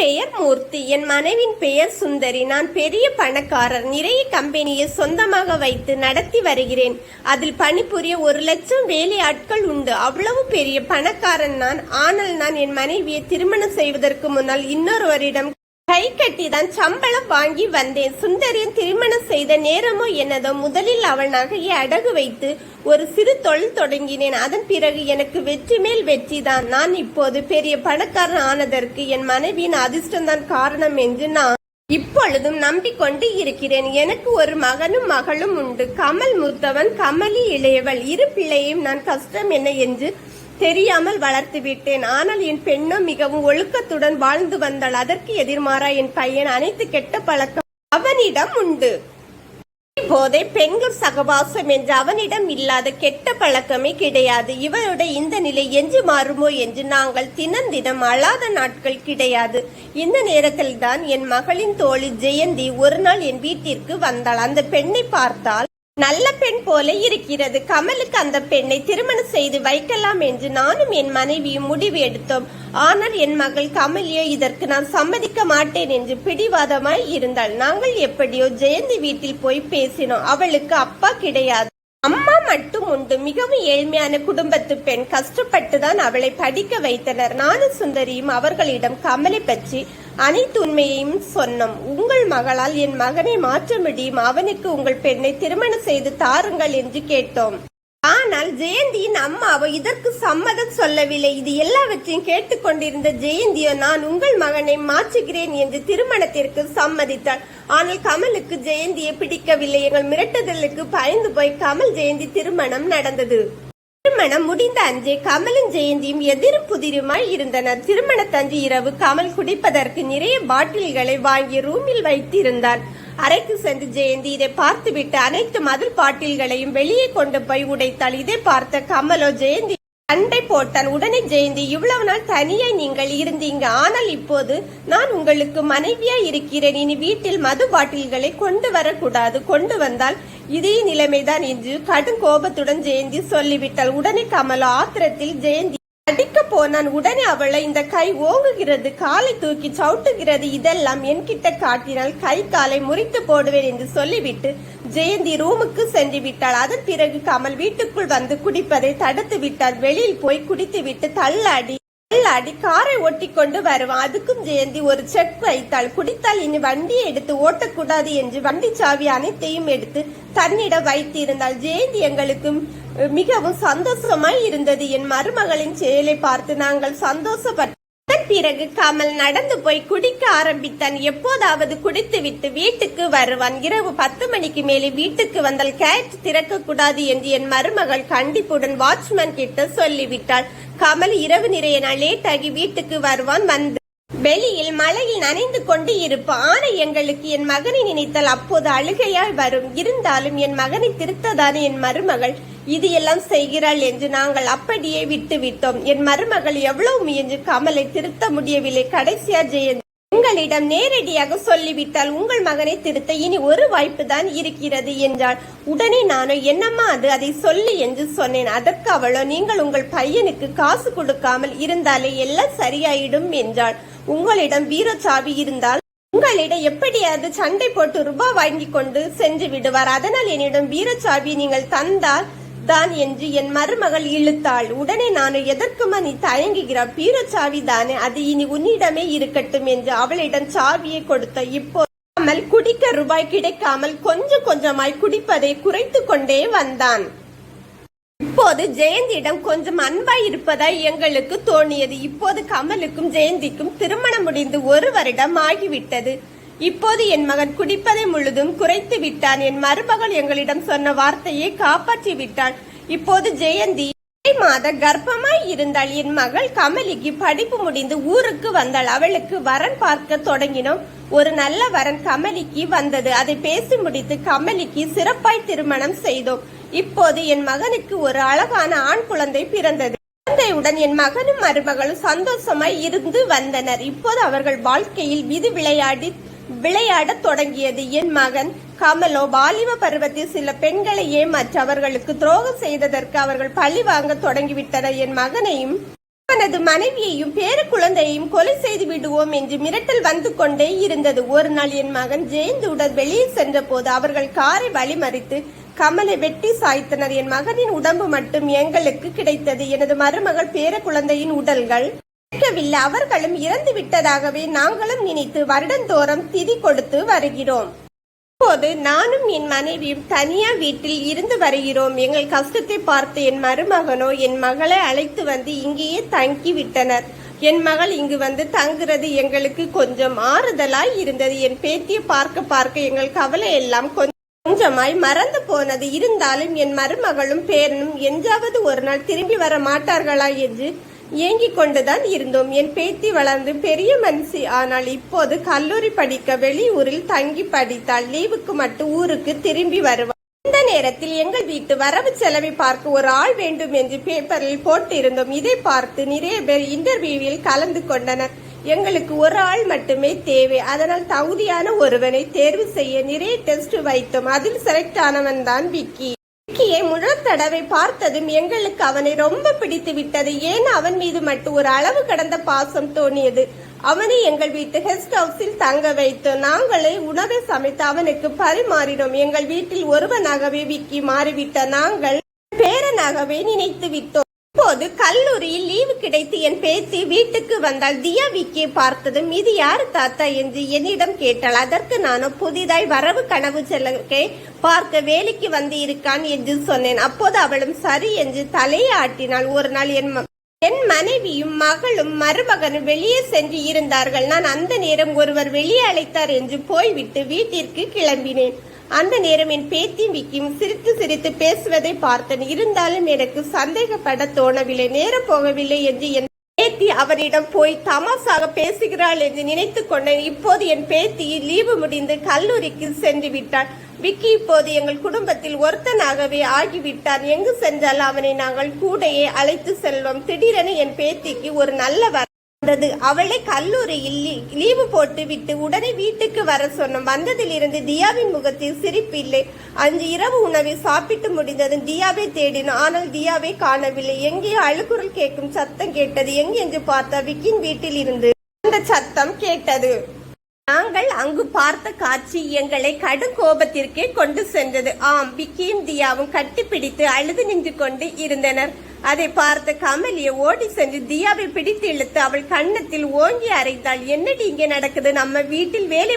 பெயர் மூர்த்தி. என் மனைவின் பெயர் சுந்தரி. நான் பெரிய பணக்காரர். நிறைய கம்பெனியை சொந்தமாக வைத்து நடத்தி வருகிறேன். அதில் பணிபுரிய ஒரு லட்சம் வேலை ஆட்கள் உண்டு. அவ்வளவு பெரிய பணக்காரன் நான். ஆனால் நான் என் மனைவியை திருமணம் செய்வதற்கு முன்னால் இன்னொருவரிடம் கை கட்டிதான் சம்பளம் வாங்கி வந்தேன். சுந்தரியன் திருமணம் செய்த நேரமோ என்னதோ முதலில் அவள் நகையை அடகு வைத்து ஒரு சிறு தொழில் தொடங்கினேன். அதன் பிறகு எனக்கு வெற்றி மேல் வெற்றி தான். நான் இப்போது பெரிய பணக்காரன் ஆனதற்கு என் மனைவியின் அதிர்ஷ்டம்தான் காரணம் என்று நான் இப்பொழுதும் நம்பிக்கொண்டு இருக்கிறேன். எனக்கு ஒரு மகனும் மகளும் உண்டு. கமல் மூத்தவன் கமலி இளையவள். இரு பிள்ளையும் நான் கஷ்டம் என்ன என்று தெரியாமல் வளர்த்து விட்டேன். ஆனால் என் பெண்ணோ மிகவும் ஒழுக்கத்துடன் வாழ்ந்து வந்தாள். அதற்கு எதிர்மாறா என் பையன் அனைத்து கெட்ட பழக்கம் அவனிடம் உண்டு. போதே பெண்கள் சகவாசம் என்று அவனிடம் இல்லாத கெட்ட பழக்கமே கிடையாது. இவனுடைய இந்த நிலை என்று மாறுமோ என்று நாங்கள் தினம் தினம் அழாத நாட்கள் கிடையாது. இந்த நேரத்தில் தான் என் மகளின் தோழி ஜெயந்தி ஒரு நாள் என் வீட்டிற்கு வந்தாள். அந்த பெண்ணை பார்த்தால் நல்ல பெண் போல இருக்கிறது. கமலுக்கு அந்த பெண்ணை திருமணம் செய்து வைக்கலாம் என்று நானும் என் மனைவியும் முடிவு எடுத்தோம். ஆனால் என் மகள் கமலியோ இதற்கு நான் சம்மதிக்க மாட்டேன் என்று பிடிவாதமாய் இருந்தாள். நாங்கள் எப்படியோ ஜெயந்தி வீட்டில் போய் பேசினோம். அவளுக்கு அப்பா கிடையாது. மட்டும் உண்டு. மிகவும் ஏழ்மையான குடும்பத்து பெண் கஷ்டப்பட்டுதான் அவளை படிக்க வைத்தனர். நானும் சுந்தரியும் அவர்களிடம் கமலை பற்றி அனைத்து உண்மையையும் சொன்னோம். உங்கள் மகளால் என் மகனை மாற்ற முடியும். அவனுக்கு உங்கள் பெண்ணை திருமணம் செய்து தாருங்கள் என்று கேட்டோம். ஆனால் ஜெயந்தியின் அம்மாவோ இதற்கு சம்மதம் சொல்லவில்லை. இது எல்லாவற்றையும் கேட்டுக்கொண்டிருந்த ஜெயந்தியோ நான் உங்கள் மகனை மாற்றுகிறேன் என்று திருமணத்திற்கு சம்மதித்தாள். ஆனால் கமலுக்கு ஜெயந்தியை பிடிக்கவில்லை. எங்கள் மிரட்டுதலுக்கு பயந்து போய் கமல் ஜெயந்தி திருமணம் நடந்தது. திருமணம் முடிந்த அன்றே கமலும் ஜெயந்தியும் எதிரும் புதிருமாய் இருந்தனர். திருமணத்தன்று இரவு கமல் குடிப்பதற்கு நிறைய பாட்டில்களை வாங்கி ரூமில் வைத்திருந்தான் அறைக்கு சென்று ஜெயந்தி இதை பார்த்துவிட்டு அனைத்து மதுர் பாட்டில்களையும் வெளியே கொண்டு போய் உடைத்தாள். இதை பார்த்த கமலோ ஜெயந்தி சண்டை போட்டான். உடனே ஜெயந்தி இவ்வளவு நாள் தனியாய் நீங்கள் இருந்தீங்க. ஆனால் இப்போது நான் உங்களுக்கு மனைவியா இருக்கிறேன். இனி வீட்டில் மது பாட்டில்களை கொண்டு வரக்கூடாது. கொண்டு வந்தால் இதே நிலைமைதான் என்று கடும் கோபத்துடன் ஜெயந்தி சொல்லிவிட்டாள். உடனே கமலோ ஆத்திரத்தில் ஜெயந்தி போனான் உடனே அவளை இந்த கை ஓங்குகிறது காலை தூக்கி சவுட்டுகிறது இதெல்லாம் என்கிட்ட காட்டினால் கை காலை முறித்து போடுவேன் என்று சொல்லிவிட்டு ஜெயந்தி ரூமுக்கு சென்று விட்டாள். அதன் பிறகு கமல் வீட்டுக்குள் வந்து குடிப்பதை தடுத்து விட்டார். வெளியில் போய் குடித்து விட்டு தள்ளாடி தள்ளாடி காரை ஓட்டி கொண்டு வருவான். அதுக்கும் ஜெயந்தி ஒரு செக் வைத்தாள். குடித்தால் இனி வண்டியை எடுத்து ஓட்டக்கூடாது என்று வண்டி சாவி அனைத்தையும் எடுத்து தன்னிடம் வைத்திருந்தாள். ஜெயந்தி எங்களுக்கும் மிகவும் சந்தோஷமாய் இருந்தது. என் மருமகளின் செயலை பார்த்து நாங்கள் சந்தோஷப்பட்ட பிறகு கமல் நடந்து போய் குடிக்க ஆரம்பித்தான். எப்போதாவது குடித்துவிட்டு வீட்டுக்கு வருவான். இரவு பத்து மணிக்கு மேலே வீட்டுக்கு வந்தால் கேட் திறக்க கூடாது என்று என் மருமகள் கண்டிப்புடன் வாட்ச்மேன் கிட்ட சொல்லிவிட்டாள். கமல் இரவு நிறைய நாள் லேட் ஆகி வீட்டுக்கு வருவான். வந்து வெளியில் மழையில் நனைந்து கொண்டு இருப்பான் ஆனா எங்களுக்கு என் மகனை நினைத்தால் அப்போது அழுகையாய் வரும். இருந்தாலும் என் மகனை திருத்ததான என் மருமகள் இது எல்லாம் செய்கிறாள் என்று நாங்கள் அப்படியே விட்டு விட்டோம் என் மருமகள் எவ்வளவு முயன்று கமலை திருத்த முடியவில்லை. கடைசியா ஜெயந்தி உங்களிடம் நேரடியாக சொல்லிவிட்டால் உங்கள் மகனை திருத்த இனி ஒரு வாய்ப்பு தான் இருக்கிறது என்றாள். உடனே நானோ என்னம்மா அது? அதை சொல்லு என்று சொன்னேன். அதற்கு அவளோ நீங்கள் உங்கள் பையனுக்கு காசு கொடுக்காமல் இருந்தாலே எல்லாம் சரியாயிடும் என்றாள். உங்களிடம் வீர சாவி இருந்தால் உங்களிடம் எப்படியாவது சண்டை போட்டு ரூபாய் வாங்கி கொண்டு சென்று விடுவார். அதனால் என்னிடம் வீரச்சாவி நீங்கள் தந்தால் தான் என்று என் மருமகள் இழுத்தாள். உடனே நான் எதற்குமா நீ தயங்குகிறாய் பீரச்சாவி தானே. அது இனி உன்னிடமே இருக்கட்டும் என்று அவளிடம் சாவியை கொடுத்த. இப்போ குடிக்க ரூபாய் கிடைக்காமல் கொஞ்சம் கொஞ்சமாய் குடிப்பதை குறைத்து கொண்டே வந்தான். இப்போது ஜெயந்தியிடம் கொஞ்சம் அன்பாய் இருப்பதாய் எங்களுக்கு தோணியது. இப்போது கமலுக்கும் ஜெயந்திக்கும் திருமணம் முடிந்து ஒரு வருடம் ஆகிவிட்டது. இப்போது என் மகன் குடிப்பதை முழுதும் குறைத்து விட்டான். என் மருமகள் எங்களிடம் சொன்ன வார்த்தையை காப்பாற்றி விட்டாள். இப்போது ஜெயந்தி மாத கர்ப்பமாய் இருந்தாள். என் மகள் கமலிக்கு படிப்பு முடிந்து ஊருக்கு வந்தாள். அவளுக்கு வரன் பார்க்க தொடங்கினோம். ஒரு நல்ல வரன் கமலிக்கு வந்தது. அதை பேசி முடித்து கமலிக்கு சிறப்பாய் திருமணம் செய்தோம். இப்போது என் மகனுக்கு ஒரு அழகான ஆண் குழந்தை பிறந்தது. குழந்தையுடன் என் மகனும் மருமகளும் சந்தோஷமாய் இருந்து வந்தனர். இப்போது அவர்கள் வாழ்க்கையில் விதி விளையாடி விளையாடத் தொடங்கியது. என் மகன் கமலோ வாலிப பருவத்தில் சில பெண்களை ஏமாற்றி அவர்களுக்கு துரோகம் செய்ததற்கு அவர்கள் பழி வாங்க தொடங்கிவிட்டனர். என் மகனையும் அவனது மனைவியையும் பேர குழந்தையையும் கொலை செய்து விடுவோம் என்று மிரட்டல் வந்து கொண்டே இருந்தது. ஒரு நாள் என் மகன் ஜெயந்துடன் வெளியே சென்ற போது அவர்கள் காரை வழிமறித்து கமலை வெட்டி சாய்த்தனர். என் மகனின் உடம்பு மட்டும் எங்களுக்கு கிடைத்தது. எனது மருமகள் பேர குழந்தையின் உடல்கள் கிடைக்கவில்லை அவர்களும் இறந்து விட்டதாகவே நாங்களும் நினைத்து வருடந்தோறும் திதி கொடுத்து வருகிறோம். இப்போது நானும் என் மனைவியும் தனியா வீட்டில் இருந்து வருகிறோம். எங்கள் கஷ்டத்தை பார்த்து என் மருமகனோ என் மகளை அழைத்து வந்து இங்கேயே தங்கி விட்டனர் என் மகள் இங்கு வந்து தங்குறது எங்களுக்கு கொஞ்சம் ஆறுதலாய் இருந்தது. என் பேத்தியை பார்க்க பார்க்க எங்கள் கவலை எல்லாம் கொஞ்சமாய் மறந்து போனது. இருந்தாலும் என் மருமகளும் பேரனும் என்றாவது ஒரு நாள் திரும்பி வர மாட்டார்களா என்று ஏங்கிக் கொண்டுதான் இருந்தோம். என் பேத்தி வளர்ந்து பெரிய மனுஷி ஆனால் இப்போது கல்லூரி படிக்க வெளியூரில் தங்கி படித்தால் லீவுக்கு மட்டும் ஊருக்கு திரும்பி வருவாள் இந்த நேரத்தில் எங்கள் வீட்டு வரவு செலவை பார்க்க ஒரு ஆள் வேண்டும் என்று பேப்பரில் போட்டிருந்தோம். இதை பார்த்து நிறைய பேர் இன்டர்வியூவில் கலந்து கொண்டனர். எங்களுக்கு ஒரு ஆள் மட்டுமே தேவை. அதனால் தகுதியான ஒருவனை தேர்வு செய்ய நிறைய டெஸ்ட் வைத்தோம். அதில் செலக்ட் ஆனவன் தான் விக்கி. அவனை முதல் தடவை பார்த்ததும் எங்களுக்கு அவனை ரொம்ப பிடித்து விட்டது. ஏன் அவன் மீது மட்டும் ஒரு அளவு கடந்த பாசம் தோணியது? அவனை எங்கள் வீட்டு கெஸ்ட் ஹவுஸில் தங்க வைத்து நாங்களே உணவை சமைத்து அவனுக்கு பரிமாறினோம். எங்கள் வீட்டில் ஒருவனாகவே விக்கி மாறிவிட்ட நாங்கள் பேரனாகவே நினைத்து விட்டோம். இப்போது கல்லூரியில் லீவு கிடைத்து என் பேத்தி வீட்டுக்கு வந்தால் தியா விக்கியை பார்த்ததும் இது யாரு தாத்தா? என்று என்னிடம் கேட்டாள். அதற்கு நானும் புதிதாய் வரவு கனவு செலவுக்கே பார்க்க வேலைக்கு வந்து இருக்கான் என்று சொன்னேன். அப்போது அவளும் சரி என்று தலையை ஆட்டினாள். ஒரு நாள் என் ம- என் மனைவியும் மகளும் மருமகனும் வெளியே சென்று இருந்தார்கள். நான் அந்த நேரம் ஒருவர் வெளியே அழைத்தார் என்று போய்விட்டு வீட்டிற்கு கிளம்பினேன். அந்த நேரம் என் பேத்தி விக்கியும் சிரித்து சிரித்து பேசுவதை பார்த்தேன். இருந்தாலும் எனக்கு சந்தேகப்பட தோணவில்லை. நேரம் போகவில்லை என்று என் பேத்தி அவரிடம் போய் தமாசாக பேசுகிறாள் என்று நினைத்து கொண்டேன். இப்போது என் பேத்தி லீவு முடிந்து கல்லூரிக்கு சென்று விட்டான் விக்கி இப்போது எங்கள் குடும்பத்தில் ஒருத்தனாகவே ஆகிவிட்டான். எங்கு சென்றால் அவனை நாங்கள் கூடையே அழைத்து செல்வோம். திடீரென என் பேத்திக்கு ஒரு நல்ல வர வந்தது அவளை கல்லூரியில் லீ- லீவு போட்டு விட்டு உடனே வீட்டுக்கு வர சொன்னோம். வந்ததிலிருந்து தியாவின் முகத்தில் சிரிப்பு இல்லை. அன்று இரவு உணவை சாப்பிட்டு முடிந்ததும் தியாவை தேடினோம். ஆனால் தியாவை காணவில்லை. எங்கேயோ அழுகுரல் கேட்கும் சத்தம் கேட்டது? எங்கென்று பார்த்தா விக்கின் வீட்டில் இருந்து அந்த சத்தம் கேட்டது. நாங்கள் அங்கு பார்த்த காட்சி எங்களை கடும் கோபத்திற்கே கொண்டு சென்றது. ஆம் விக்கியும் தியாவும் கட்டிப்பிடித்து அழுது நின்று கொண்டு இருந்தனர். அதை பார்த்த கமலியை ஓடி சென்று தியாவை பிடித்து இழுத்து அவள் கன்னத்தில் ஓங்கி அரைத்தாள். என்னடி இங்கே நடக்குது? நம்ம வீட்டில் வேலை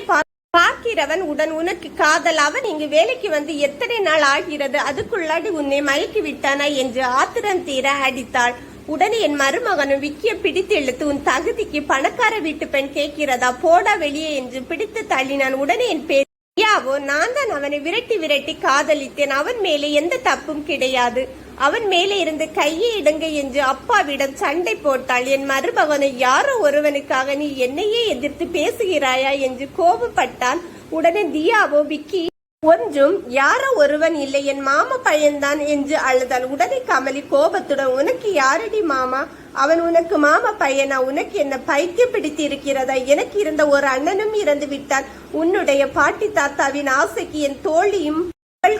பார்க்கிறவன் உடன் உனக்கு காதல். அவன் இங்கு வேலைக்கு வந்து எத்தனை நாள் ஆகிறது? அதுக்குள்ளாடி உன்னை மயக்கி விட்டானா? என்று ஆத்திரம் தீர அடித்தாள். உடனே என் மருமகனும் விக்கிய பிடித்து இழுத்து உன் தகுதிக்கு பணக்கார வீட்டு பெண் கேட்கிறதா? போடா வெளியே என்று பிடித்து தள்ளினான். உடனே என் பேர் யாவோ நான் தான் அவனை விரட்டி விரட்டி காதலித்தேன். அவன் மேலே எந்த தப்பும் கிடையாது. அவன் மேலே இருந்து கையை இடுங்க என்று அப்பாவிடம் சண்டை போட்டாள். என் மருமகனை யாரோ ஒருவனுக்காக நீ என்னையே எதிர்த்து பேசுகிறாயா? என்று கோபப்பட்டான். உடனே தியாவோ விக்கி ஒன்றும் யாரோ ஒருவன் இல்லை. என் மாமா பையன்தான் என்று அழுதாள். உடனே கமலி கோபத்துடன் உனக்கு யாரடி மாமா? அவன் உனக்கு மாமா பையனா? உனக்கு என்ன பைத்தியம் பிடித்து இருக்கிறதா எனக்கு இருந்த ஒரு அண்ணனும் இறந்து விட்டான் உன்னுடைய பாட்டி தாத்தாவின் ஆசைக்கு என் தோழியும்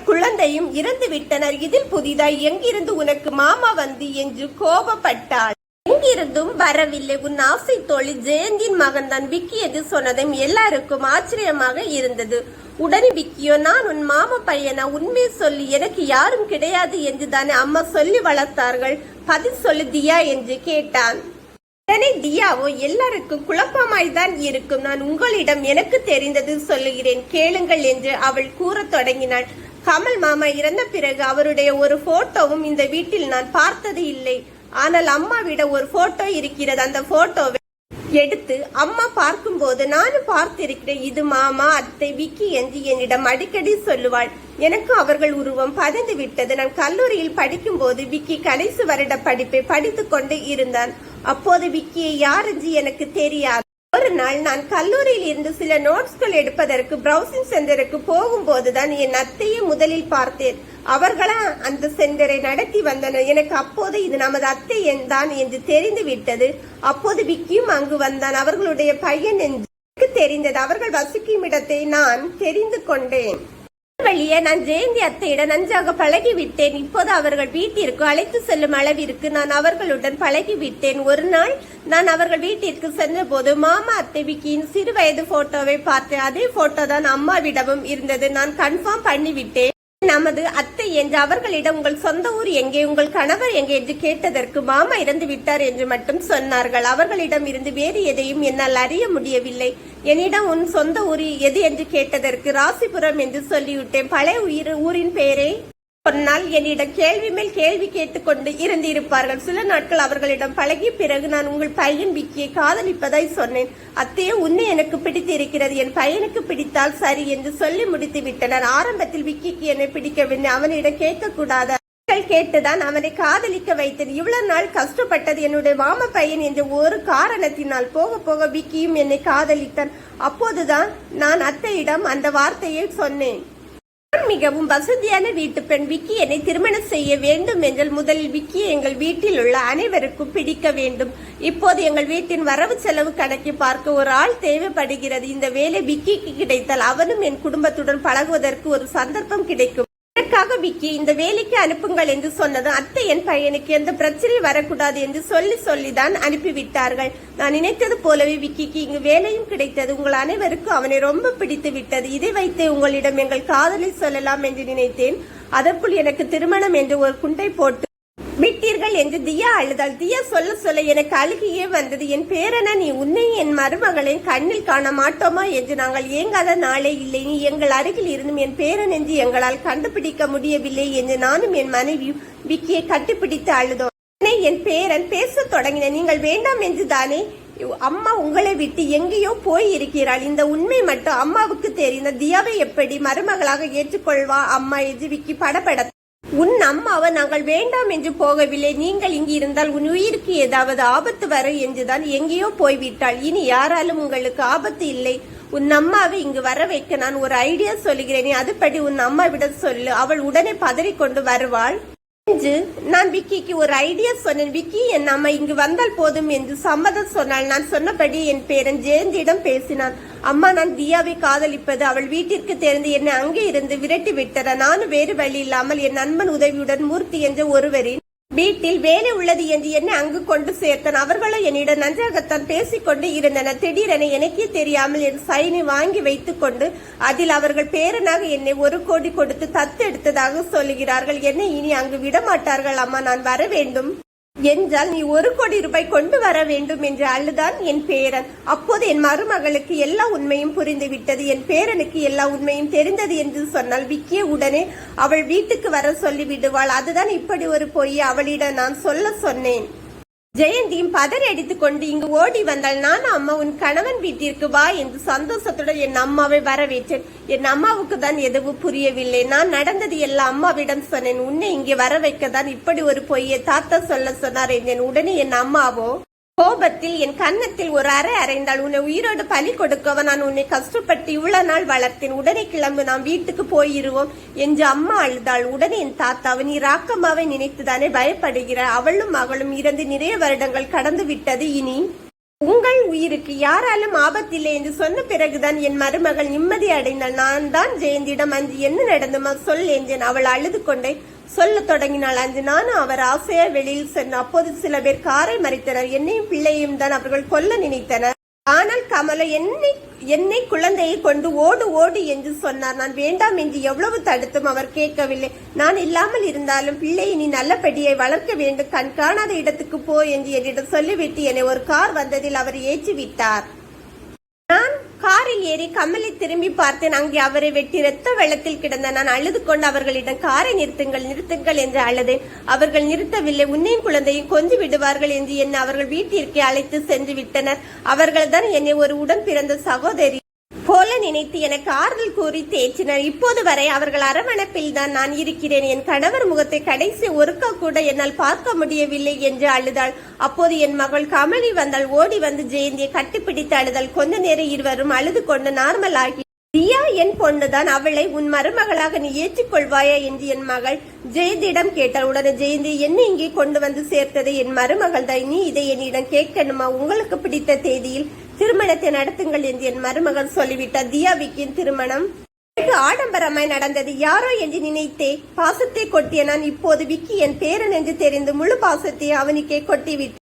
குழந்தையும் இறந்து விட்டனர் இதில் புதிதாய் எங்கிருந்து உனக்கு மாமா வந்து என்று கோபப்பட்டாள். எங்கிருந்தும் வரவில்லை. உன் ஆசை தோழி ஜெயந்தின் மகன் தான் விக்கி எது சொன்னதும் எல்லாருக்கும் ஆச்சரியமாக இருந்தது. உடனே விக்கியோ நான் உன் மாமா பையனா? உண்மை சொல்லி எனக்கு யாரும் கிடையாது என்று தானே அம்மா சொல்லி வளர்த்தார்கள்? பதில் சொல்லு தியா என்று கேட்டான். உடனே தியாவோ எல்லாருக்கும் குழப்பமாய்தான் இருக்கும். நான் உங்களிடம் எனக்கு தெரிந்தது சொல்லுகிறேன். கேளுங்கள் என்று அவள் கூறத் தொடங்கினாள். கமல் மாமா இறந்த பிறகு அவருடைய ஒரு போட்டோவும் இந்த வீட்டில் நான் பார்த்தது இல்லை. ஆனால் அம்மாவிட ஒரு போட்டோ இருக்கிறது. அந்த போட்டோவை எடுத்து அம்மா பார்க்கும்போது நானும் பார்த்திருக்கிறேன். இது மாமா அத்தை விக்கி என்று என்னிடம் அடிக்கடி சொல்லுவாள். எனக்கு அவர்கள் உருவம் பதிந்து விட்டது நான் கல்லூரியில் படிக்கும்போது விக்கி கடைசி வருட படிப்பை படித்துக் கொண்டு இருந்தான். அப்போது விக்கியை யார் என்று எனக்கு தெரியாது. ஒரு நாள் நான் கல்லூரியில் இருந்து சில நோட்ஸ்கள் எடுப்பதற்கு பிரவுசிங் சென்டருக்கு போகும்போதுதான் என் அத்தையை முதலில் பார்த்தேன். அவர்களா அந்த சென்டரை நடத்தி வந்தனர். எனக்கு அப்போது இது நமது அத்தை தான் என்று தெரிந்து விட்டது. அப்போது விக்கியும் அங்கு வந்தான். அவர்களுடைய பையன் என்று தெரிந்தது. அவர்கள் வசிக்கும் இடத்தை நான் தெரிந்து கொண்டேன். வழியே நான் ஜெயந்தி அத்தையிடம் நன்றாக பழகிவிட்டேன். இப்போது அவர்கள் வீட்டிற்கு அழைத்து செல்லும் அளவிற்கு நான் அவர்களுடன் பழகிவிட்டேன். ஒரு நாள் நான் அவர்கள் வீட்டிற்கு சென்றபோது மாமா அத்தை விக்கியின் சிறு வயது போட்டோவை பார்த்தேன். அதே போட்டோ தான் அம்மாவிடமும் இருந்தது. நான் கன்ஃபார்ம் பண்ணிவிட்டேன். நமது அத்தை என்று அவர்களிடம் உங்கள் சொந்த ஊர் எங்கே? உங்கள் கணவர் எங்கே? என்று கேட்டதற்கு மாமா இறந்து விட்டார் என்று மட்டும் சொன்னார்கள். அவர்களிடம் இருந்து வேறு எதையும் என்னால் அறிய முடியவில்லை. என்னிடம் உன் சொந்த ஊர் எது? என்று கேட்டதற்கு ராசிபுரம் என்று சொல்லிவிட்டேன். பழைய உயிர் ஊரின் பெயரை சொன்னால் என்னிடம் கேள்வி மேல் கேள்வி கேட்டுக்கொண்டு இருந்திருப்பார்கள். சில நாட்கள் அவர்களிடம் பழகிய பிறகு நான் உங்கள் பையன் விக்கியை காதலிப்பதாய் சொன்னேன். அத்தையே உன்னை எனக்கு பிடித்திருக்கிறது. என் பையனுக்கு பிடித்தால் சரி என்று சொல்லி முடித்து விட்டனர் ஆரம்பத்தில் விக்கிக்கு என்னை பிடிக்கவில்லை. அவனிடம் கேட்கக்கூடாத கேட்டுதான் அவனை காதலிக்க வைத்தேன் இவ்வளவு நாள் கஷ்டப்பட்டது என்னுடைய மாம பையன் என்ற ஒரு காரணத்தினால் போக போக விக்கியும் என்னை காதலித்தான். அப்போதுதான் நான் அத்தையிடம் அந்த வார்த்தையை சொன்னேன். நான் மிகவும் வசதியான வீட்டு பெண் விக்கி என்னை திருமணம் செய்ய வேண்டும். என்றால் முதலில் விக்கி எங்கள் வீட்டில் உள்ள அனைவருக்கும் பிடிக்க வேண்டும். இப்போது எங்கள் வீட்டின் வரவு செலவு கணக்கை பார்க்க ஒரு ஆள் தேவைப்படுகிறது. இந்த வேலை விக்கிக்கு கிடைத்தால் அவனும் என் குடும்பத்துடன் பழகுவதற்கு ஒரு சந்தர்ப்பம் கிடைக்கும். எனக்காக விக்கி இந்த வேலைக்கு அனுப்புங்கள் என்று சொன்னதும் அத்தை என் பையனுக்கு எந்த பிரச்சனையும் வரக்கூடாது என்று சொல்லி சொல்லிதான் அனுப்பிவிட்டார்கள். நான் நினைத்தது போலவே விக்கிக்கு இங்கு வேலையும் கிடைத்தது. உங்கள் அனைவருக்கும் அவனை ரொம்ப பிடித்து விட்டது. இதை வைத்து உங்களிடம் எங்கள் காதலை சொல்லலாம் என்று நினைத்தேன். அதற்குள் எனக்கு திருமணம் என்று ஒரு குண்டை போட்டு விட்டீர்கள் என்று தியா அழுதாள். தியா சொல்ல சொல்ல எனக்கு அழுகியே வந்தது. என் பேரன நீ உன்னை என் மருமகளை கண்ணில் காண மாட்டோமா? என்று நாங்கள் ஏங்காத நாளே இல்லை. நீ எங்கள் அருகில் இருந்தும் என் பேரன் என்று எங்களால் கண்டுபிடிக்க முடியவில்லை என்று நானும் என் மனைவியும் விக்கியை கட்டிப்பிடித்து அழுதோம். என் பேரன் பேசத் தொடங்கின. நீங்கள் வேண்டாம் என்று தானே? அம்மா உங்களை விட்டு எங்கேயோ போய் இருக்கிறாள் இந்த உண்மை மட்டும் அம்மாவுக்கு தெரிந்த தியாவை எப்படி மருமகளாக ஏற்றுக்கொள்வா அம்மா? என்று விக்கி படபட உன் அம்மாவை நாங்கள் வேண்டாம் என்று போகவில்லை. நீங்கள் இங்கு இருந்தால் உன் உயிருக்கு ஏதாவது ஆபத்து வர என்றுதான் எங்கேயோ போய்விட்டாள். இனி யாராலும் உங்களுக்கு ஆபத்து இல்லை. உன் அம்மாவை இங்கு வர வைக்க நான் ஒரு ஐடியா சொல்லுகிறேன். அதுபடி உன் அம்மா விட சொல்லு. அவள் உடனே பதறிக்கொண்டு வருவாள். என்று நான் விக்கிக்கு ஒரு ஐடியா சொன்னேன். விக்கி என் அம்மா இங்கு வந்தால் போதும் என்று சம்மதம் சொன்னாள். நான் சொன்னபடி என் பேரன் ஜெயந்தியிடம் பேசினான். அம்மா நான் தியாவை காதலிப்பது அவள் வீட்டிற்கு தெரிந்து என்னை அங்கே இருந்து விரட்டி விட்டன. நானும் வேறு வழி இல்லாமல் என் நண்பன் உதவியுடன் மூர்த்தி என்ற ஒருவரின் வீட்டில் வேலை உள்ளது என்று என்னை அங்கு கொண்டு சேர்த்தான். அவர்களும் என்னிடம் நன்றாகத்தான் பேசிக்கொண்டு இருந்தனர். திடீரென எனக்கே தெரியாமல் என் சைனை வாங்கி வைத்துக் கொண்டு அதில் அவர்கள் பேரனாக என்னை ஒரு கோடி கொடுத்து தத்தெடுத்ததாக சொல்லுகிறார்கள். என்னை இனி அங்கு விடமாட்டார்கள். அம்மா நான் வர வேண்டும். என்றால் நீ ஒரு கோடி ரூபாய் கொண்டு வர வேண்டும் என்று அழுதான் என் பேரன். அப்போது என் மருமகளுக்கு எல்லா உண்மையும் புரிந்துவிட்டது. என் பேரனுக்கு எல்லா உண்மையும் தெரிந்தது என்று சொன்னால் விக்கிய உடனே அவள் வீட்டுக்கு வர சொல்லி விடுவாள் அதுதான் இப்படி ஒரு பொய் அவளிடம் நான் சொல்ல சொன்னேன். ஜெயந்தியும் பதறி அடித்துக் கொண்டு இங்கு ஓடி வந்தால் நான் அம்மா உன் கணவன் வீட்டிற்கு வா என்று சந்தோஷத்துடன் என் அம்மாவை வரவேற்றேன். என் அம்மாவுக்கு தான் எதுவும் புரியவில்லை. நான் நடந்தது எல்லாம் அம்மாவிடம் சொன்னேன். உன்னை இங்கே வர வைக்க தான் இப்படி ஒரு பொய்யை தாத்தா சொல்ல சொன்னார் என்றேன். உடனே என் அம்மாவோ கோபத்தில் என் கன்னத்தில் ஒரு அறை அறைந்தாள் உன்னை உயிரோடு பலி கொடுக்கவ நான் உன்னை கஷ்டப்பட்டு இவ்வளவு நாள் வளர்த்தேன். உடனே கிளம்பு நாம் வீட்டுக்கு போயிருவோம் என்று அம்மா அழுதாள். உடனே என் தாத்தாவை நீ ராக்கம்மாவை நினைத்துதானே பயப்படுகிறாள் அவளும் மகளும் இறந்து நிறைய வருடங்கள் கடந்து விட்டது இனி. உங்கள் உயிருக்கு யாராலும் ஆபத்தில்லை என்று சொன்ன பிறகுதான் என் மருமகள் நிம்மதி அடைந்தாள். நான் தான் ஜெயந்தியிடம் அஞ்சு என்ன நடந்துமா சொல் என்றேன். அவள் அழுது கொண்டே சொல்ல தொடங்கினாள். அன்று நானும் அவர் ஆசையா வெளியில் சென்ற அப்போது சில பேர் காரை மறித்தனர். என்னையும் பிள்ளையும் தான் அவர்கள் கொல்ல நினைத்தனர். ஆனால் கமல என்னை என்னை குழந்தையை கொண்டு ஓடு ஓடு என்று சொன்னார். நான் வேண்டாம் என்று எவ்வளவு தடுத்தும் அவர் கேட்கவில்லை. நான் இல்லாமல் இருந்தாலும் பிள்ளையை நீ நல்லபடியை வளர்க்க வேண்டும். கண் காணாத இடத்துக்கு போ என்று என்னிடம் சொல்லிவிட்டு என்னை ஒரு கார் வந்ததில் அவர் ஏற்றி விட்டார் நான் காரில் ஏறி கமலை திரும்பி பார்த்தேன். அங்கே அவரை வெட்டி ரத்த வெள்ளத்தில் கிடந்த நான் அழுது கொண்டு அவர்களிடம் காரை நிறுத்துங்கள் நிறுத்துங்கள் என்று அழுதேன். அவர்கள் நிறுத்தவில்லை உன்னையும் குழந்தையும் கொஞ்சி விடுவார்கள் என்று என்னை அவர்கள் வீட்டிற்கே அழைத்து சென்று விட்டனர். அவர்கள்தான் என்னை ஒரு உடன் பிறந்த சகோதரி போல நினைத்து எனக்கு ஆறுதல் கூறி தேய்ச்சினர். இப்போது வரை அவர்கள் அரவணைப்பில் தான் நான் இருக்கிறேன். என் கணவர் முகத்தை கடைசி ஒருக்கா கூட என்னால் பார்க்க முடியவில்லை என்று அழுதாள். அப்போது என் மகள் கமலி வந்தால் ஓடி வந்து ஜெயந்தியை கட்டிப்பிடித்து அழுதால் கொஞ்ச நேரம் இருவரும் அழுது கொண்டு நார்மல் ஆகி தியா என் பொண்ணுதான் அவளை உன் மருமகளாக நீ ஏற்றுக்கொள்வாயா? என்று என் மகள் ஜெயந்தியிடம் கேட்டாள். உடனே ஜெயந்தி என்ன இங்கே கொண்டு வந்து சேர்த்தது என் மருமகள் தான் நீ இதை என்னிடம் கேட்கணுமா? உங்களுக்கு பிடித்த தேதியில் திருமணத்தை நடத்துங்கள் என்று என் மருமகள் சொல்லிவிட்டார் தியாவிக்கின் திருமணம். வெகு ஆடம்பரமாய் நடந்தது யாரோ என்று நினைத்தே பாசத்தை கொட்டிய நான் இப்போது விக்கி என் பேரன் என்று தெரிந்து முழு பாசத்தை அவனுக்கே கொட்டிவிட்டேன்.